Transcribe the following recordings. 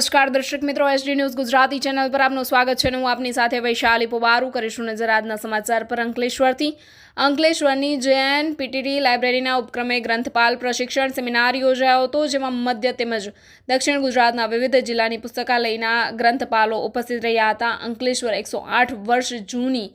નમસ્કાર દર્શક મિત્રો એસડી ન્યૂઝ ગુજરાતી ચેનલ પર આપનું સ્વાગત છે હું આપની સાથે વૈશાલી પોબારું કરીશું નજર આજના સમાચાર પર અંકલેશ્વરથી. અંકલેશ્વરની જેએન પીટીડી લાઇબ્રેરીના ઉપક્રમે ગ્રંથપાલ પ્રશિક્ષણ સેમિનાર યોજાયો હતો, જેમાં મધ્ય તેમજ દક્ષિણ ગુજરાતના વિવિધ જિલ્લાની પુસ્તકાલયના ગ્રંથપાલો ઉપસ્થિત રહ્યા હતા. અંકલેશ્વર એકસો વર્ષ જૂની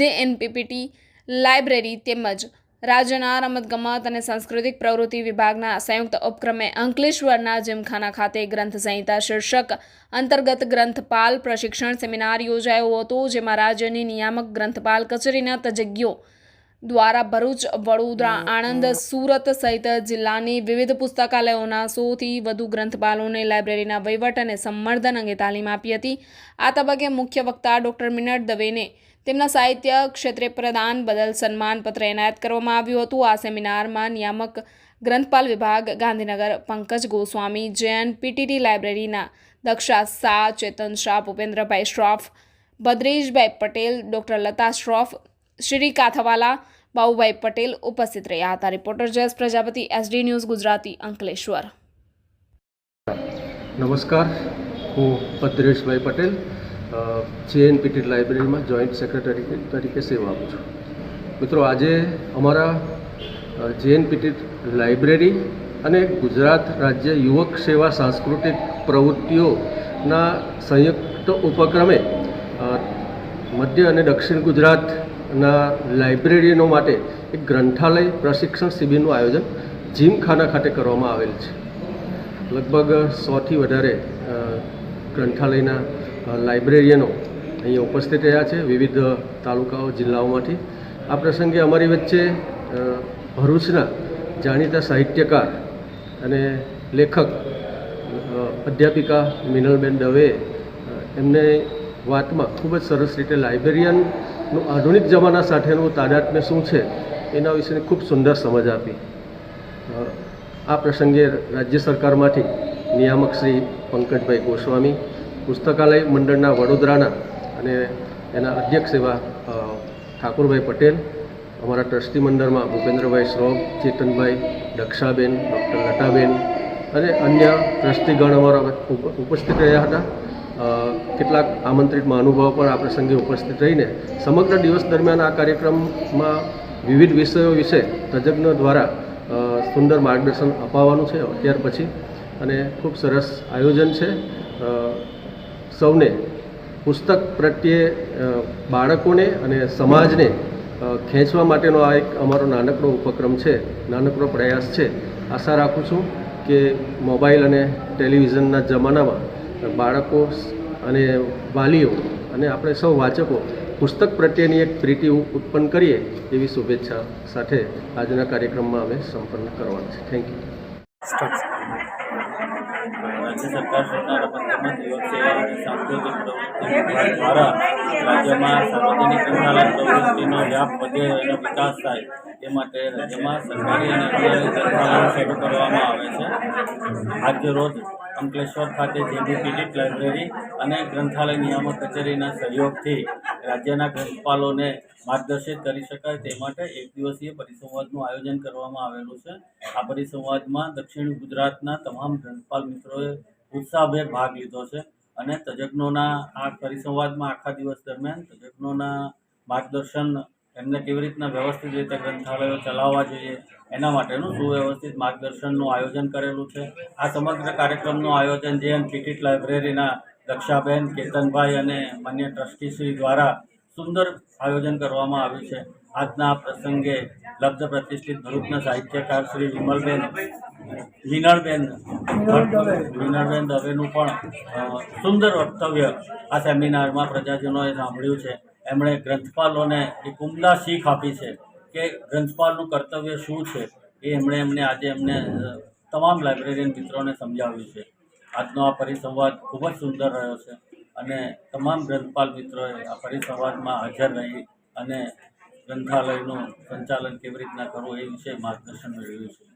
જેએનપીપીટી લાઇબ્રેરી તેમજ રાજ્યના રમતગમત અને સાંસ્કૃતિક પ્રવૃત્તિ વિભાગના સંયુક્ત ઉપક્રમે અંકલેશ્વરના જીમખાના ખાતે ગ્રંથ સંહિતા શીર્ષક અંતર્ગત ગ્રંથપાલ પ્રશિક્ષણ સેમિનાર યોજાયો હતો જેમાં રાજ્યની નિયામક ગ્રંથપાલ કચેરીના તજજ્ઞો દ્વારા ભરૂચ વડોદરા આણંદ સુરત સહિત જિલ્લાની વિવિધ પુસ્તકાલયોના સોથી વધુ ગ્રંથપાલોને લાઇબ્રેરીના વહીવટ અને સંવર્ધન અંગે તાલીમ આપી હતી. આ તબક્કે મુખ્ય વક્તા ડોક્ટર મિનટ દવેને તેમના સાહિત્ય ક્ષેત્રે પ્રદાન, બદલ સન્માનપત્ર એનાયત કરવામાં આવ્યું હતું. આ સેમિનારમાં નિયામક ગ્રંથપાલ વિભાગ, ગાંધીનગર પંકજ ગોસ્વામી જૈન પીટીટી લાઇબ્રેરીના દક્ષા શાહ, ચેતન શાહ, ભૂપેન્દ્રભાઈ શ્રોફ ભદ્રેશભાઈ પટેલ, ડૉક્ટર લતા શ્રોફ, શ્રી કાથવાલા બાબુભાઈ પટેલ ઉપસ્થિત રહ્યા હતા. Reporter Jayesh Prajapati, SD news Gujarati, Ankleshwar. નમસ્કાર. હું ભદ્રેશભાઈ પટેલ જેએનપીટી લાઇબ્રેરીમાં જોઈન્ટ સેક્રેટરી તરીકે સેવા આપું છું. મિત્રો, આજે અમારા જેએનપીટી લાઇબ્રેરી અને ગુજરાત રાજ્ય યુવક સેવા સાંસ્કૃતિક પ્રવૃત્તિઓના સંયુક્ત ઉપક્રમે મધ્ય અને દક્ષિણ ગુજરાતના લાઇબ્રેરીનો માટે એક ગ્રંથાલય પ્રશિક્ષણ શિબિરનું આયોજન જીમખાના ખાતે કરવામાં આવેલ છે. લગભગ સોથી વધારે ગ્રંથાલયના લાઇબ્રેરિયનો અહીંયા ઉપસ્થિત રહ્યા છે વિવિધ તાલુકાઓ, જિલ્લાઓમાંથી. આ પ્રસંગે અમારી વચ્ચે ભરૂચના જાણીતા સાહિત્યકાર અને લેખક અધ્યાપિકા મિનલબેન દવે એમને વાતમાં ખૂબ જ સરસ રીતે લાઇબ્રેરિયનનું આધુનિક જમાના સાથેનું તાદાત્મ્ય શું છે, એના વિશેની ખૂબ સુંદર સમજ આપી. આ પ્રસંગે રાજ્ય સરકારમાંથી નિયામક શ્રી પંકજભાઈ ગોસ્વામી પુસ્તકાલય મંડળના વડોદરાના અને એના અધ્યક્ષ એવા ઠાકોરભાઈ પટેલ, અમારા ટ્રસ્ટી મંડળમાં ભૂપેન્દ્રભાઈ શ્રોફ ચેતનભાઈ દક્ષાબેન, ડૉક્ટર લતાબેન અને અન્ય ટ્રસ્ટીગણ અમારા ઉપસ્થિત રહ્યા હતા. કેટલાક આમંત્રિત મહાનુભાવો પણ આ પ્રસંગે ઉપસ્થિત રહીને સમગ્ર દિવસ દરમિયાન આ કાર્યક્રમમાં વિવિધ વિષયો વિશે તજજ્ઞ દ્વારા સુંદર માર્ગદર્શન અપાવવાનું છે અત્યાર પછી. અને ખૂબ સરસ આયોજન છે. સૌને, પુસ્તક પ્રત્યે બાળકોને અને સમાજને ખેંચવા માટેનો આ એક અમારો નાનકડો ઉપક્રમ છે, નાનકડો પ્રયાસ છે. આશા રાખું છું કે મોબાઈલ અને ટેલિવિઝનના જમાનામાં બાળકો અને વાલીઓ અને આપણે સૌ વાચકો પુસ્તક પ્રત્યેની એક પ્રીતિ ઉત્પન્ન કરીએ એવી શુભેચ્છા સાથે આજના કાર્યક્રમમાં અમે સંપન્ન કરવાના છે થેન્ક યુ રાજ્ય સરકાર યુવક સેવા અને સાંસ્કૃતિક પ્રવૃત્તિ દ્વારા રાજ્યમાં સાર્વજનિક પ્રવૃત્તિનો વ્યાપ વધે અને વિકાસ થાય તે માટે રાજ્યમાં સરકારી અને શરૂ કરવામાં આવે છે. આજે રોજ અંકલેશ્વર ખાતે જેબીપીટી લાઇબ્રેરી અને ગ્રંથાલય નિયામક કચેરીના સહયોગથી રાજ્યના ગ્રંથપાલોને માર્ગદર્શિત કરી શકાય તે માટે એક દિવસીય પરિસંવાદનું આયોજન કરવામાં આવેલું છે. આ પરિસંવાદમાં દક્ષિણ ગુજરાતના તમામ ગ્રંથપાલ મિત્રોએ ઉત્સાહભેર ભાગ લીધો છે અને તજજ્ઞોના આ પરિસંવાદમાં આખા દિવસ દરમિયાન તજજ્ઞોના માર્ગદર્શન એમને કેવી રીતના વ્યવસ્થિત રીતે ગ્રંથાલયો ચલાવવા જોઈએ, એના માટેનું સુવ્યવસ્થિત માર્ગદર્શનનું આયોજન કરેલું છે. આ સમગ્ર કાર્યક્રમનું આયોજન જે એમ ટિકિટ લાઇબ્રેરીના દક્ષાબેન, કેતનભાઈ અને માન્ય ટ્રસ્ટીશ્રી દ્વારા સુંદર આયોજન કરવામાં આવ્યું છે. આજના પ્રસંગે લબ્ધ પ્રતિષ્ઠિત ભરૂચના સાહિત્યકાર શ્રી વિમલબેન, વિનળબેન વિનળબેન દવેનું પણ સુંદર વક્તવ્ય આ સેમિનારમાં પ્રજાજનોએ સાંભળ્યું છે. એમણે ગ્રંથપાલોને એક ઉમદા શીખ આપી છે કે ગ્રંથપાલનું કર્તવ્ય શું છે એ એમણે એમને આજે એમને તમામ લાઇબ્રેરિયન મિત્રોને સમજાવ્યું છે. આજનો આ પરિસંવાદ ખૂબ જ સુંદર રહ્યો છે અને તમામ ગ્રંથપાલ મિત્રોએ આ પરિસંવાદમાં હાજર રહી અને ગ્રંથાલયનું સંચાલન કેવી રીતના કરવું એ વિશે માર્ગદર્શન મેળવ્યું છે.